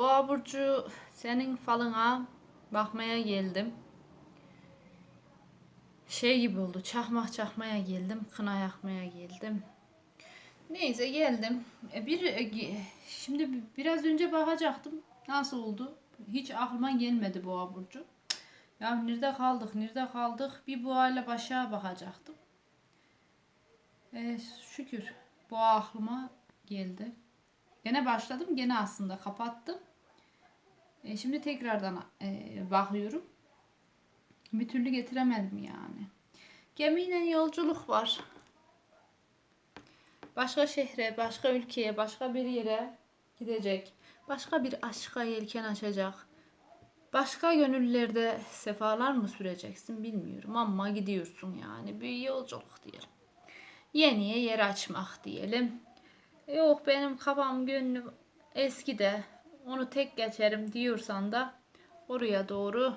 Boğa burcu senin falına bakmaya geldim. Şey gibi oldu. Çakmak çakmaya geldim. Kına yakmaya geldim. Neyse geldim. E, Bir e, şimdi bi- biraz önce bakacaktım. Nasıl oldu? Hiç aklıma gelmedi boğa burcu. Ya nerede kaldık? Nerede kaldık? Bir boğayla başa bakacaktım. E, şükür boğa aklıma geldi. Gene başladım. Gene aslında kapattım. E, şimdi tekrardan e, bakıyorum. Bir türlü getiremedim yani. Gemiyle yolculuk var. Başka şehre, başka ülkeye, başka bir yere gidecek. Başka bir aşka yelken açacak. Başka gönüllerde sefalar mı süreceksin bilmiyorum ama gidiyorsun yani. Bir yolculuk diyelim. Yeniye yer açmak diyelim. Yok benim kafam gönlüm eskide onu tek geçerim diyorsan da oraya doğru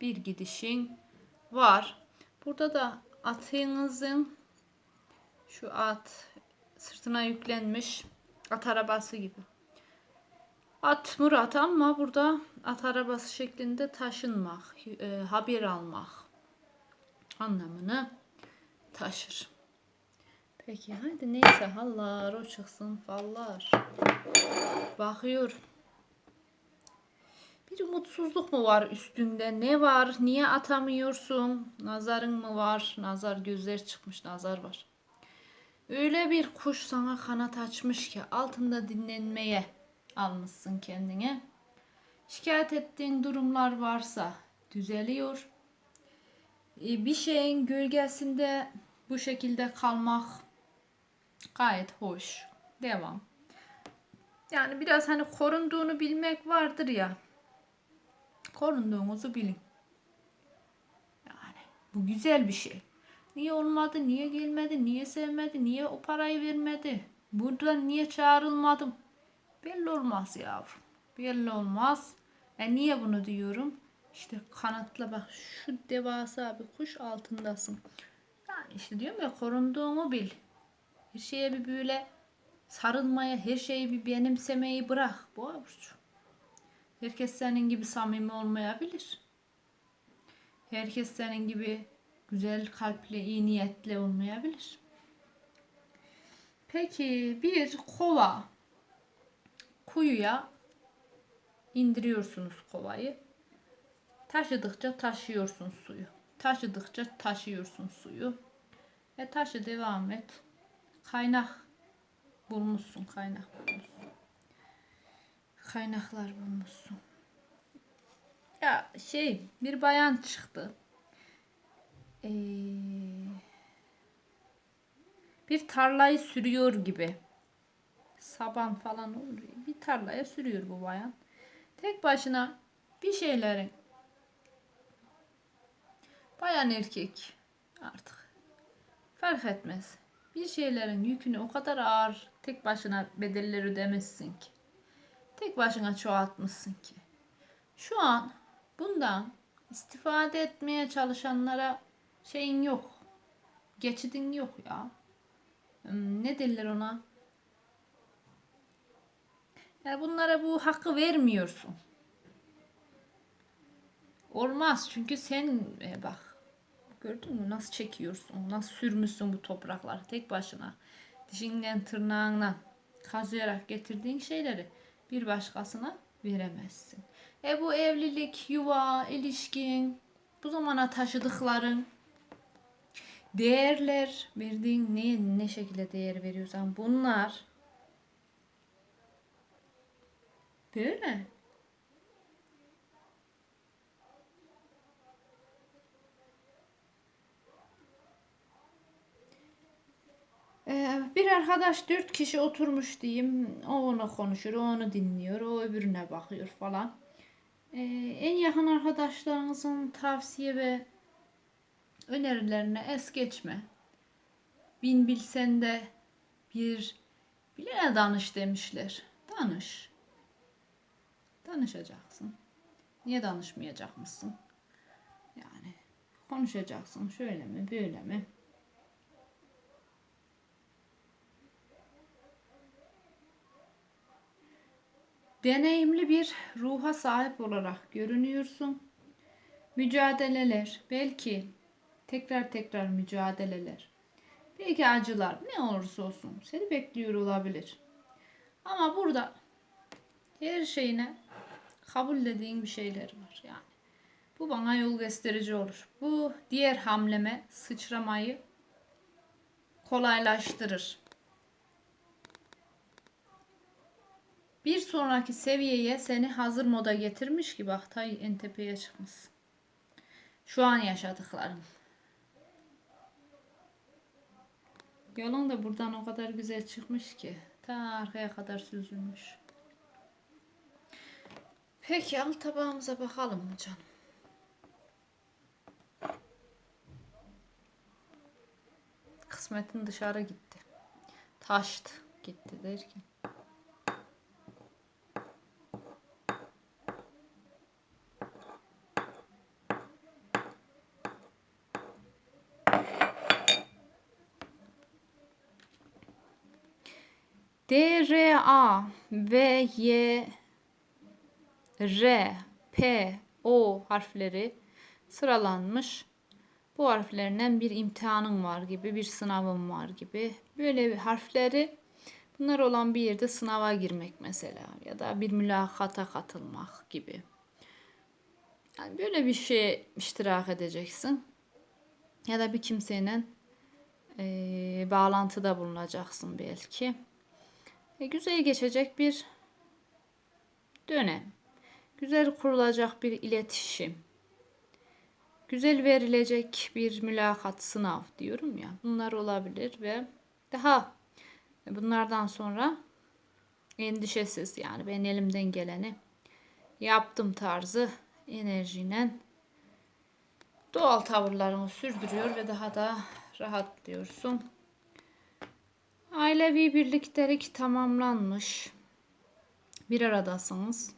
bir gidişin var. Burada da atınızın şu at sırtına yüklenmiş at arabası gibi. At Murat ama burada at arabası şeklinde taşınmak, e, haber almak anlamını taşır. Peki hadi neyse hallar o çıksın fallar. Bakıyorum. Bir umutsuzluk mu var üstünde? Ne var? Niye atamıyorsun? Nazarın mı var? Nazar gözler çıkmış nazar var. Öyle bir kuş sana kanat açmış ki altında dinlenmeye almışsın kendine. Şikayet ettiğin durumlar varsa düzeliyor. E, Bir şeyin gölgesinde bu şekilde kalmak gayet hoş. Devam. Yani biraz hani korunduğunu bilmek vardır ya. Korunduğunuzu bilin. Yani bu güzel bir şey. Niye olmadı, niye gelmedi, niye sevmedi, niye o parayı vermedi? Buradan niye çağrılmadım? Belli olmaz yavrum. Belli olmaz. E niye bunu diyorum? İşte kanatla bak şu devasa bir kuş altındasın. Yani işte diyorum ya korunduğumu bil. Her şeye bir böyle sarılmaya, her şeyi bir benimsemeyi bırak. Bu burcu. Herkes senin gibi samimi olmayabilir. Herkes senin gibi güzel kalple, iyi niyetle olmayabilir. Peki bir kova kuyuya indiriyorsunuz kovayı. Taşıdıkça taşıyorsun suyu. Taşıdıkça taşıyorsun suyu. E taşı devam et. Kaynak bulmuşsun, kaynak bulmuşsun. Kaynaklar bulmuşsun. Ya şey bir bayan çıktı. Ee, bir tarlayı sürüyor gibi. Saban falan oluyor. Bir tarlaya sürüyor bu bayan. Tek başına bir şeylerin bayan erkek artık fark etmez. Bir şeylerin yükünü o kadar ağır tek başına bedeller ödemezsin ki. Tek başına çoğaltmışsın ki. Şu an bundan istifade etmeye çalışanlara şeyin yok. Geçidin yok ya. Hmm, Ne derler ona? Yani bunlara bu hakkı vermiyorsun. Olmaz çünkü sen e, bak gördün mü nasıl çekiyorsun, nasıl sürmüşsün bu toprakları tek başına. Dişinden tırnağından kazıyarak getirdiğin şeyleri bir başkasına veremezsin. E bu evlilik, yuva, ilişkin, bu zamana taşıdıkların değerler, verdiğin ne, ne şekilde değer veriyorsan bunlar böyle. Ee, bir arkadaş dört kişi oturmuş diyeyim. O ona konuşur, o onu dinliyor, o öbürüne bakıyor falan. Ee, en yakın arkadaşlarınızın tavsiye ve önerilerine es geçme. Bin bilsen de bir bilene danış demişler. Danış. Danışacaksın. Niye danışmayacakmışsın? Yani konuşacaksın. Şöyle mi, böyle mi? Deneyimli bir ruha sahip olarak görünüyorsun. Mücadeleler, belki tekrar tekrar mücadeleler, belki acılar ne olursa olsun seni bekliyor olabilir. Ama burada her şeyine kabul dediğin bir şeyler var yani. Bu bana yol gösterici olur. Bu diğer hamleme sıçramayı kolaylaştırır. Bir sonraki seviyeye seni hazır moda getirmiş ki bak tay en tepeye çıkmışsın. Şu an yaşadıkların. Yolun da buradan o kadar güzel çıkmış ki. Ta arkaya kadar süzülmüş. Peki al tabağımıza bakalım mı canım? Kısmetin dışarı gitti. Taştı gitti derken. D, R, A, V, Y, R, P, O harfleri sıralanmış. Bu harflerinden bir imtihanın var gibi, bir sınavın var gibi. Böyle bir harfleri bunlar olan bir yerde sınava girmek mesela ya da bir mülakata katılmak gibi. Yani böyle bir şey iştirak edeceksin. Ya da bir kimseyle eee, bağlantıda bulunacaksın belki. E, güzel geçecek bir dönem. Güzel kurulacak bir iletişim. Güzel verilecek bir mülakat, sınav diyorum ya. Bunlar olabilir ve daha bunlardan sonra endişesiz yani ben elimden geleni yaptım tarzı enerjiyle doğal tavırlarını sürdürüyor ve daha da rahatlıyorsun. Ailevi birliktelik tamamlanmış. Bir aradasınız.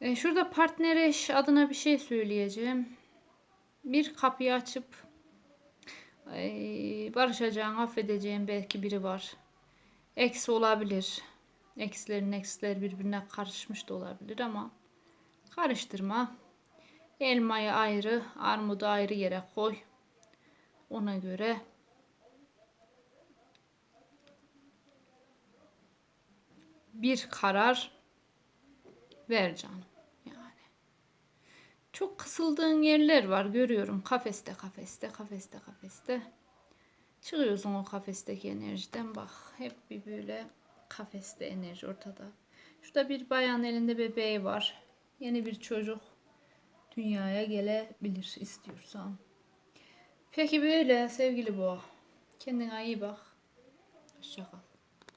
E, şurada partner eş adına bir şey söyleyeceğim. Bir kapıyı açıp e, barışacağın, affedeceğin belki biri var. Eksi olabilir. Eksilerin eksileri birbirine karışmış da olabilir ama karıştırma. Elmayı ayrı, armudu ayrı yere koy. Ona göre bir karar ver canım. Yani. Çok kısıldığın yerler var görüyorum. Kafeste, kafeste, kafeste, kafeste. Çıkıyorsun o kafesteki enerjiden bak. Hep bir böyle kafeste enerji ortada. Şurada bir bayan elinde bebeği var. Yeni bir çocuk dünyaya gelebilir istiyorsan. Peki böyle sevgili boğa. Kendine iyi bak. Hoşça kal.